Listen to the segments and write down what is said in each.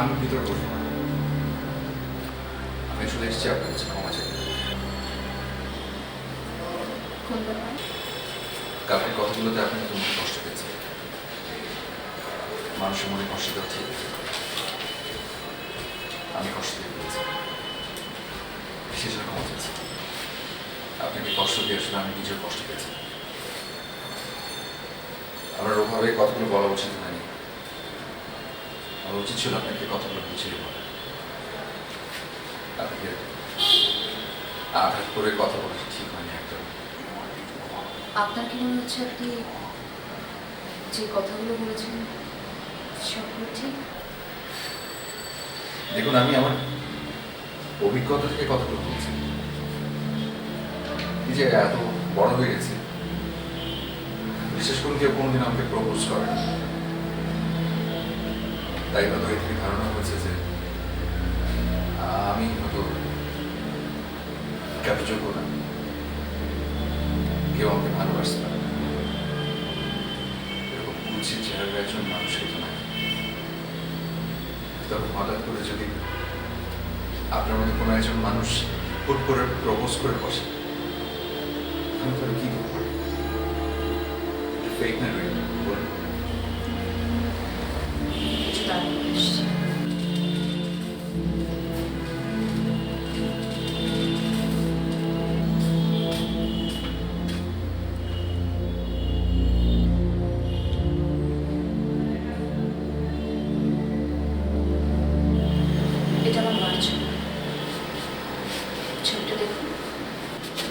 আমি ভিতরে বসবো না। আমি চলে এসেছি আপনার কাছে ক্ষমা চাই। কালকের কথাগুলোতে আপনি তো মনে কষ্ট পেয়েছেন। মানুষের মনে কষ্ট দেওয়া ঠিক আমি কষ্ট দিয়ে পেয়েছি সেজন্য ক্ষমা চাইছি। আপনাকে কষ্ট দিয়ে আসলে আমি নিজের কষ্ট পেয়েছি? আমার ওভাবে কথাগুলো বলা উচিত হয়নি। আমার উচিত ছিল আপনাকে কথাগুলো বুঝিয়ে বলা আপনাকে আঘাত করে কথা বলা ঠিক হয়নি একদম? আপনার কি মনে হচ্ছে আপনি যে কথাগুলো বলেছেন সবগুলো ঠিক? দেখুন আমি আমার অভিজ্ঞতা থেকে কথাগুলো বলছি যে এত বড় হয়ে গেছে বিশেষ করে কেউ কোনোদিন আমাকে প্রপোজ করে না। তাই হয়তো এ থেকে ধারণা হয়েছে যে আমি হয়তো কারোর যোগ্য না। কেউ আমাকে ভালোবাসতে পারে না। এরকম একজন তবে হঠাৎ করে যদি আপনার মতো কোনো একজন মানুষ করে আমি তাহলে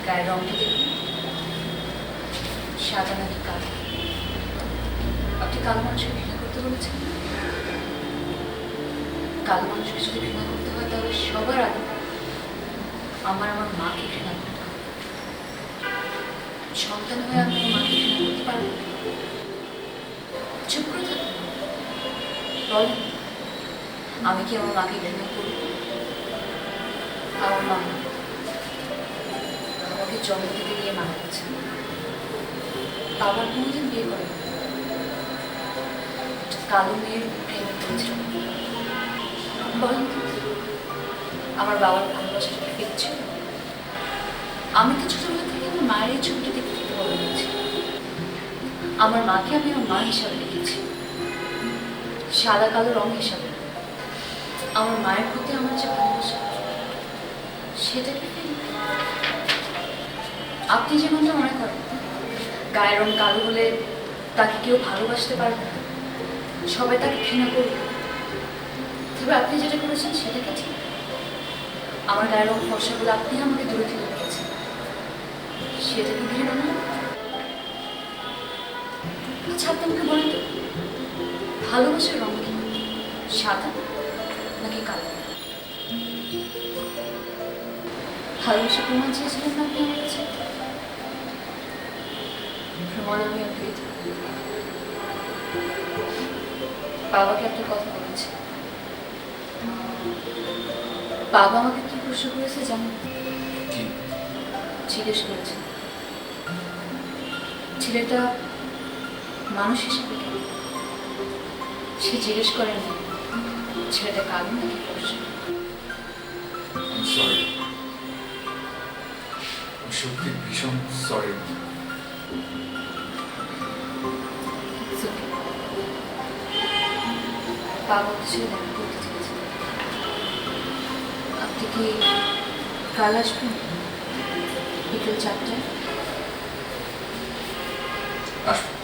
গায়ের রংটা দেখুন সাদা নাকি কালো। আপনি কালো মানুষকে ঘৃণা করতে বলেছেন? কালো মানুষকে যদি ঘৃণা করতে হয়, তাহলে সবার আগে আমার আমার মাকে ঘৃণা করতে হবে। সন্তান হয়ে আমি আমার মাকে ঘৃণা করতে পারব। চুপ করে থাকুন। বলেন, আমি কি আমার মাকে ঘৃণা করব? আমার মা আমাকে জন্ম থেকে নিয়ে মারা গেছে। বাবার কোনোদিন বিয়ে করেন। কালো মেয়ের প্রেমে করেছিলাম বলেন আমার বাবার ভালোবাসাটা কি ছিল আমি তো ছোটবেলা থেকে আমার মায়ের এই ছবিটা দেখতে দেখতে বড় হয়েছি আমার মাকে আমি আমার মা হিসাবে দেখেছি। সাদা, কালো রং হিসাবে। আমার মায়ের প্রতি আমার যে ভালোবাসা, সেটা কি fake? আপনি যেমনটা মনে করেন, গায়ের রং কালো হলে তাকে কেউ ভালোবাসতে পারবে না। সবাই তাকে ঘৃণা করবে। তবে আপনি যেটা করেছেন সেটাকে ঠিক। আমার গায়ের রং ফর্সা বলে আপনি আমাকে দূরে থেকে দিয়েছেন সেটা কি ঘৃণা না আপনি আমাকে বলেন তো, ভালোবাসার রং কি? সাদা নাকি কালো? ভালোবাসা প্রমাণ চেয়েছিলেন আপনি আমার কাছে? পেয়ে যাব। বাবাকে একটা কথা বলেছে। বাবা আমাকে কি প্রশ্ন করেছে জানেন কি? জিজ্ঞেস করেছে। ছেলেটা মানুষ হিসেবে? সে জিজ্ঞেস করেন ছেলেটা কালো নাকি সরি সত্যি ভীষণ সরি তো ছেলে দেখা করতে চেয়েছে। আপনি কি কাল আসবেন? বিকেল চারটায়? আসব।